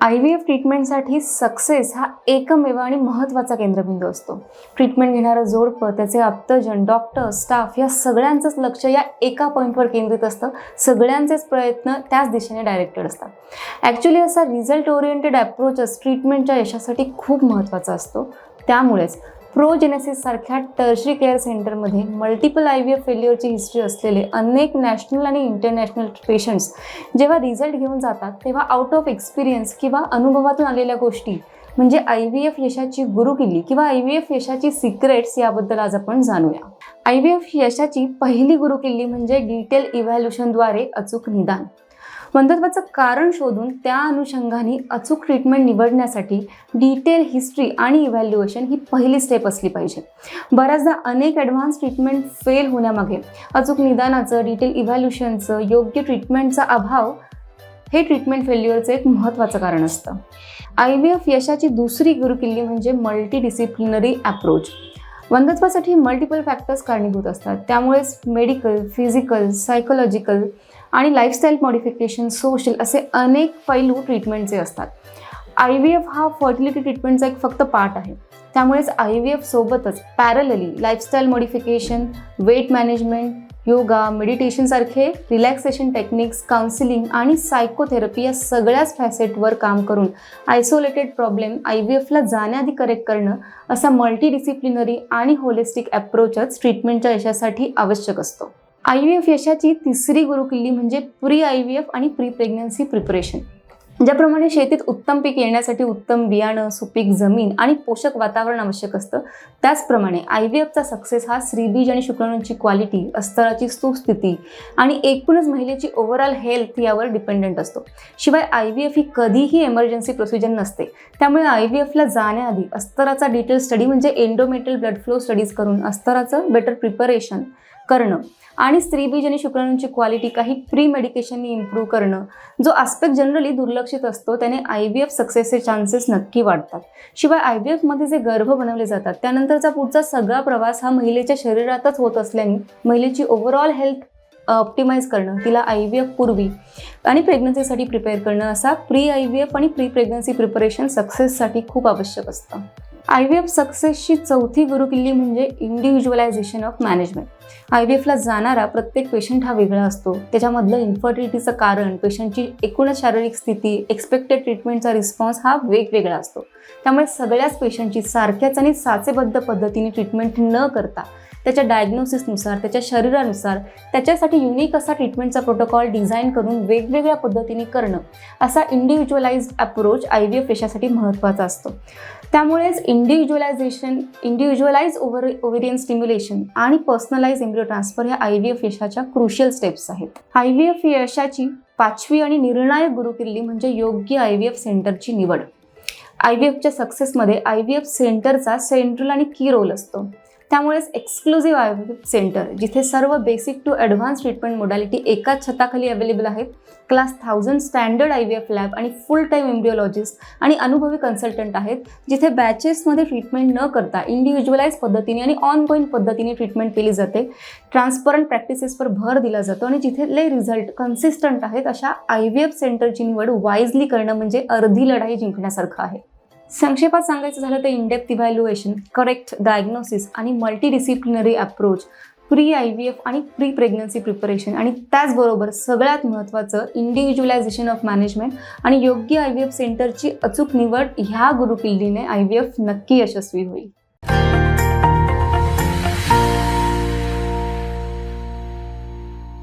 I V F ट्रीटमेंटसाठी success हा एकमेव आणि महत्त्वाचा केंद्रबिंदू असतो. ट्रीटमेंट घेणारं जोडपं त्याचे आप्तजन डॉक्टर स्टाफ या सगळ्यांचंच लक्ष या एका पॉईंटवर केंद्रित असतं. सगळ्यांचेच प्रयत्न त्याच दिशेने डायरेक्टेड असतात. ॲक्च्युली असा रिझल्ट ओरिएंटेड अप्रोचच ट्रीटमेंटच्या यशासाठी खूप महत्त्वाचा असतो. त्यामुळेच प्रोजेनेसिस सारख्या टर्शरी केअर सेंटरमध्ये मल्टिपल आय व्ही एफ फेल्युअरची हिस्ट्री असलेले अनेक नॅशनल आणि इंटरनॅशनल पेशंट्स जेव्हा रिझल्ट घेऊन जातात तेव्हा आउट ऑफ एक्सपिरियन्स किंवा अनुभवातून आलेल्या गोष्टी म्हणजे आय व्ही एफ यशाची गुरुकिल्ली किंवा आय व्ही एफ यशाची सिक्रेट्स याबद्दल आज आपण जाणूया. आय व्ही एफ यशाची पहिली गुरुकिल्ली म्हणजे डिटेल इव्हॅल्युशनद्वारे अचूक निदान. वंधत्वाचं कारण शोधून त्या अनुषंगाने अचूक ट्रीटमेंट निवडण्यासाठी डिटेल हिस्ट्री आणि इव्हॅल्युएशन ही पहिली स्टेप असली पाहिजे. बऱ्याचदा अनेक ॲडव्हान्स ट्रीटमेंट फेल होण्यामागे अचूक निदानाचं डिटेल इव्हॅल्युशनचं योग्य ट्रीटमेंटचा अभाव हे ट्रीटमेंट फेल्युअरचं एक महत्त्वाचं कारण असतं. आय व्ही एफ यशाची दुसरी गुरुकिल्ली म्हणजे मल्टी डिसिप्लिनरी अप्रोच वंधत्वासाठी मल्टिपल फॅक्टर्स कारणीभूत असतात. त्यामुळेच मेडिकल फिजिकल सायकोलॉजिकल आणि लाईफस्टाईल मॉडिफिकेशन सोशल असे अनेक पैलू ट्रीटमेंटचे असतात. आय व्ही एफ हा फर्टिलिटी ट्रीटमेंटचा एक फक्त पार्ट आहे. त्यामुळेच आय व्ही एफ सोबतच parallelly lifestyle modification weight management yoga मेडिटेशनसारखे relaxation techniques counselling आणि सायकोथेरपी या सगळ्याच फॅसेटवर काम करून आयसोलेटेड प्रॉब्लेम आय व्ही एफला जाण्याआधी करेक्ट करणं असा मल्टीडिसिप्लिनरी आणि होलिस्टिक अप्रोचच ट्रीटमेंटच्या यशासाठी आवश्यक असतो. आय व्ही एफ यशाची तिसरी गुरुकिल्ली म्हणजे प्री आय व्ही एफ आणि प्री प्रेग्नन्सी प्रिपरेशन ज्याप्रमाणे शेतीत उत्तम पीक येण्यासाठी उत्तम बियाणं सुपीक जमीन आणि पोषक वातावरण आवश्यक असतं त्याचप्रमाणे आय व्ही एफचा सक्सेस हा श्रीबीज आणि शुक्राणूंची क्वालिटी अस्तराची सुस्थिती आणि एकूणच महिलेची ओव्हरऑल हेल्थ यावर डिपेंडंट असतो. शिवाय आय व्ही एफ ही कधीही एमर्जन्सी प्रोसिजर नसते. त्यामुळे आय व्ही एफला जाण्याआधी अस्तराचा डिटेल स्टडी म्हणजे एंडोमेटल ब्लड फ्लो स्टडीज करून अस्तराचं बेटर प्रिपरेशन करणं. आणि स्त्रीबीज आणि शुक्राणूंची क्वालिटी काही प्री मेडिकेशननी इम्प्रूव्ह करणं जो आस्पेक्ट जनरली दुर्लक्षित असतो त्याने आय व्ही एफ सक्सेसचे चान्सेस नक्की वाढतात. शिवाय आय व्ही एफमध्ये जे गर्भ बनवले जातात त्यानंतरचा पुढचा सगळा प्रवास हा महिलेच्या शरीरातच होत असल्याने महिलेची ओव्हरऑल हेल्थ ऑप्टिमाइज करणं तिला आय व्ही एफ पूर्वी आणि प्रेग्नन्सीसाठी प्रिपेअर करणं असा प्री आय व्ही एफ आणि प्री प्रेग्नन्सी प्रिपरेशन सक्सेससाठी खूप आवश्यक असतं. आय व्ही एफ सक्सेसची चौथी गुरुकिल्ली म्हणजे individualization of management I V एफला जाणारा प्रत्येक पेशंट हा वेगळा असतो. त्याच्यामधलं इन्फर्टिलिटीचं कारण पेशंटची एकूणच शारीरिक स्थिती एक्सपेक्टेड ट्रीटमेंटचा रिस्पॉन्स हा वेगवेगळा असतो. त्यामुळे सगळ्याच पेशंटची सारख्याच आणि साचेबद्ध पद्धतीने ट्रीटमेंट न करता त्याच्या डायग्नोसिसनुसार त्याच्या शरीरानुसार त्याच्यासाठी युनिक असा ट्रीटमेंटचा प्रोटोकॉल डिझाईन करून वेगवेगळ्या पद्धतीने करणं असा individualise approach I V F यशासाठी महत्त्वाचा असतो. त्यामुळेच individualisation individualise over ovarian stimulation आणि पर्सनलाइज एम्ब्रिओ ट्रान्सफर ह्या आय व्ही एफ यशाच्या क्रुशियल स्टेप्स आहेत. आय व्ही एफ यशाची पाचवी आणि निर्णायक गुरुकिल्ली म्हणजे योग्य आय व्ही एफ सेंटरची निवड. आय व्ही एफच्या सक्सेसमध्ये आय व्ही एफ सेंटरचा सेंट्रल आणि की रोल असतो. त्यामुळेच एक्सक्लुझिव्ह आय सेंटर जिथे सर्व basic to advance treatment modality एकाच छताखाली अवेलेबल आहेत. Class thousand standard I V F lab आणि फुल टाईम एम्ब्रिओलॉजिस्ट आणि अनुभवी कन्सल्टंट आहेत जिथे बॅचेसमध्ये ट्रीटमेंट न करता इंडिव्हिज्युअलाइज पद्धतीने आणि ऑनगोईंग पद्धतीने ट्रीटमेंट केली जाते. ट्रान्सपरंट प्रॅक्टिसेसवर भर दिला जातो आणि जिथले रिझल्ट कन्सिस्टंट आहेत अशा आय व्ही एफ सेंटरची निवड वाईजली करणं म्हणजे अर्धी लढाई जिंकण्यासारखं आहे. संक्षेपात सांगायचं झालं तर in depth evaluation correct diagnosis आणि multi disciplinary approach pre I V F आणि प्री प्रेग्नन्सी प्रिपरेशन आणि त्याचबरोबर सगळ्यात महत्त्वाचं इंडिव्हिज्युअलायझेशन ऑफ मॅनेजमेंट आणि योग्य आय व्ही एफ सेंटरची अचूक निवड ह्या गुरुकिल्लीने आय व्ही एफ नक्की यशस्वी होईल.